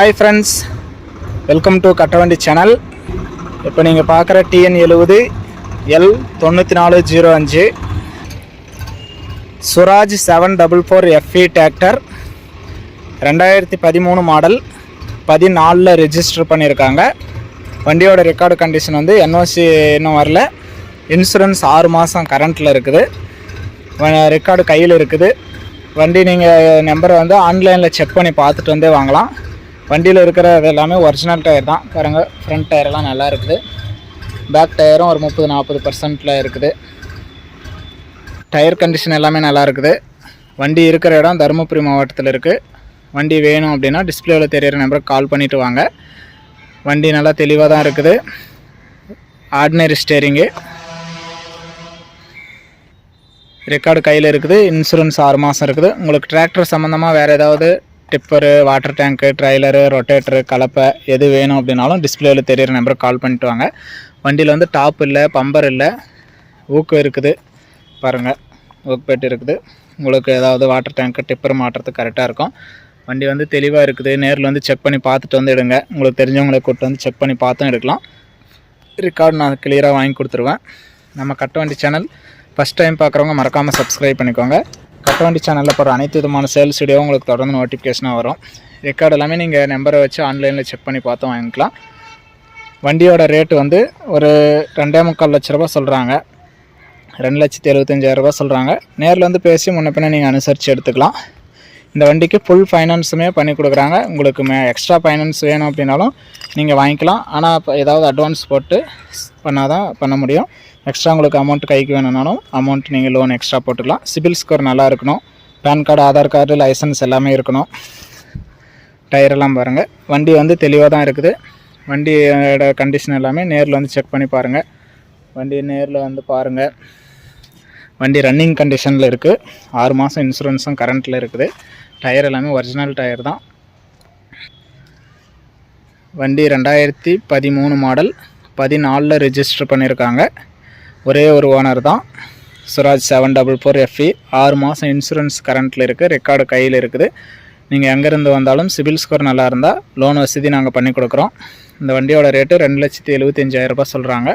Hi friends welcome to Kattavandi channel இப்போ நீங்கள் பார்க்குற டிஎன் எழுபது எல் தொண்ணூற்றி நாலு ஜீரோ அஞ்சு. Swaraj seven double four FE tractor ரெண்டாயிரத்தி பதிமூணு மாடல் பதினாலில் ரிஜிஸ்டர் பண்ணியிருக்காங்க வண்டியோட ரெக்கார்டு கண்டிஷன் வந்து என்ஓசி இன்னும் வரல. இன்சூரன்ஸ் ஆறு மாதம் கரண்ட்டில் இருக்குது. ரெக்கார்டு கையில் இருக்குது. வண்டி நீங்கள் நம்பரை வந்து ஆன்லைனில் செக் பண்ணி பார்த்துட்டு வந்தே வாங்கலாம். வண்டியில் இருக்கிற எல்லாமே ஒரிஜினல் டயர் தான். பாருங்க ஃப்ரண்ட் டயரெல்லாம் நல்லா இருக்குது. பேக் டயரும் ஒரு முப்பது நாற்பது பர்சன்ட்டில் இருக்குது. டயர் கண்டிஷன் எல்லாமே நல்லா இருக்குது. வண்டி இருக்கிற இடம் தருமபுரி மாவட்டத்தில் இருக்குது வண்டி வேணும் அப்படின்னா டிஸ்பிளேவில் தெரியிற நம்பருக்கு கால் பண்ணிவிட்டு வாங்க. வண்டி நல்லா தெளிவாக தான் இருக்குது. ஆர்டினரி ஸ்டேரிங்கு ரெக்கார்டு கையில் இருக்குது. இன்சூரன்ஸ் ஆறு மாதம் இருக்குது. உங்களுக்கு டிராக்டர் சம்மந்தமாக வேறு ஏதாவது tipper water tank trailer rotator கலப்பை எது வேணும் அப்படின்னாலும் டிஸ்பிளேவில் தெரியிற நம்பருக்கு கால் பண்ணிட்டு வாங்க. வண்டியில் வந்து டாப் இல்லை பம்பர் இல்லை ஊக்கு இருக்குது. பாருங்கள் ஊக்கு இருக்குது. உங்களுக்கு ஏதாவது வாட்டர் டேங்க்கு டிப்பர் மாட்டுறதுக்கு கரெக்டாக இருக்கும். வண்டி வந்து தெளிவாக இருக்குது. நேரில் வந்து செக் பண்ணி பார்த்துட்டு வந்து எடுங்க. உங்களுக்கு தெரிஞ்சவங்களை கூப்பிட்டு வந்து செக் பண்ணி பார்த்தும் எடுக்கலாம். ரெக்கார்டு நான் கிளியராக வாங்கி கொடுத்துருவேன். நம்ம கட்ட வண்டி சேனல் ஃபஸ்ட் டைம் பார்க்குறவங்க மறக்காமல் சப்ஸ்கிரைப் பண்ணிக்கோங்க. கட்டவண்டி சேனலில் போகிற அனைத்து விதமான சேல்ஸ் வீடியோ உங்களுக்கு தொடர்ந்து நோட்டிஃபிகேஷனாக வரும். ரெக்கார்டு எல்லாமே நீங்கள் நம்பரை வச்சு ஆன்லைனில் செக் பண்ணி பார்த்து வாங்கிக்கலாம். வண்டியோட ரேட்டு வந்து ஒரு ரெண்டே முக்கால் லட்ச ரூபா சொல்கிறாங்க ரெண்டு லட்சத்தி எழுபத்தஞ்சாயிரரூபா சொல்கிறாங்க நேரில் வந்து பேசி முன்ன பின்ன நீங்கள் அனுசரித்து எடுத்துக்கலாம். இந்த வண்டிக்கு ஃபுல் ஃபைனான்ஸுமே பண்ணி கொடுக்குறாங்க. உங்களுக்கு மே எக்ஸ்ட்ரா ஃபைனான்ஸ் வேணும் அப்படின்னாலும் நீங்கள் வாங்கிக்கலாம். ஆனால் இப்போ ஏதாவது அட்வான்ஸ் போட்டு பண்ணால் தான் பண்ண முடியும். எக்ஸ்ட்ரா உங்களுக்கு அமௌண்ட் கைக்கு வேணும்னாலும் அமௌண்ட் நீங்கள் லோன் எக்ஸ்ட்ரா போட்டுக்கலாம். சிபில் ஸ்கோர் நல்லா இருக்கணும். PAN card Aadhaar card licence எல்லாமே இருக்கணும். டயர் எல்லாம் பாருங்கள் வண்டி வந்து தெளிவாக தான் இருக்குது. வண்டியோட கண்டிஷன் எல்லாமே நேரில் வந்து செக் பண்ணி பாருங்கள் வண்டி நேரில் வந்து பாருங்கள் வண்டி ரன்னிங் கண்டிஷனில் இருக்குது ஆறு மாதம் இன்சூரன்ஸும் கரண்ட்டில் இருக்குது. டயர் எல்லாமே ஒரிஜினல் டயர் தான். வண்டி ரெண்டாயிரத்தி பதிமூணு மாடல் பதினாலில் ரிஜிஸ்டர் பண்ணியிருக்காங்க ஒரே ஒரு ஓனர் தான். Swaraj seven double four FE ஆறு மாதம் இன்சூரன்ஸ் கரண்ட்டில் இருக்குது ரெக்கார்டு கையில் இருக்குது. நீங்கள் எங்கேருந்து வந்தாலும் சிபில் ஸ்கோர் நல்லா இருந்தால் லோன் வசதி நாங்கள் பண்ணி கொடுக்குறோம். இந்த வண்டியோட ரேட்டு ரெண்டு லட்சத்தி எழுபத்தஞ்சாயிரரூபா சொல்கிறாங்க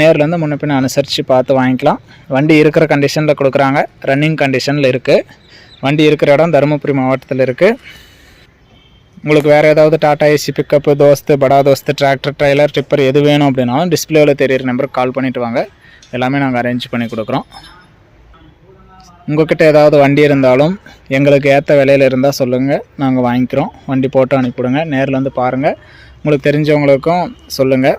நேரில் வந்து முன்ன பின்ன அனுசரித்து பார்த்து வாங்கிக்கலாம். வண்டி இருக்கிற கண்டிஷனில் கொடுக்குறாங்க. ரன்னிங் கண்டிஷனில் இருக்குது வண்டி இருக்கிற இடம் தருமபுரி மாவட்டத்தில் இருக்குது உங்களுக்கு வேறு ஏதாவது டாடா ஏசி பிக்கப்பு தோஸ்து படா தோஸ்து டிராக்டர் ட்ரைலர் டிப்பர் எது வேணும் அப்படின்னாலும் டிஸ்பிளேவில் தெரியிற நம்பருக்கு கால் பண்ணிவிட்டு வாங்க. எல்லாமே நாங்கள் அரேஞ்ச் பண்ணி கொடுக்குறோம். உங்கள்கிட்ட ஏதாவது வண்டி இருந்தாலும் எங்களுக்கு ஏற்ற விலையில் இருந்தால் சொல்லுங்கள் நாங்கள் வாங்கிக்கிறோம். வண்டி போட்டு அனுப்பிவிடுங்க. நேரில் வந்து பாருங்கள் உங்களுக்கு தெரிஞ்சவங்களுக்கும் சொல்லுங்கள்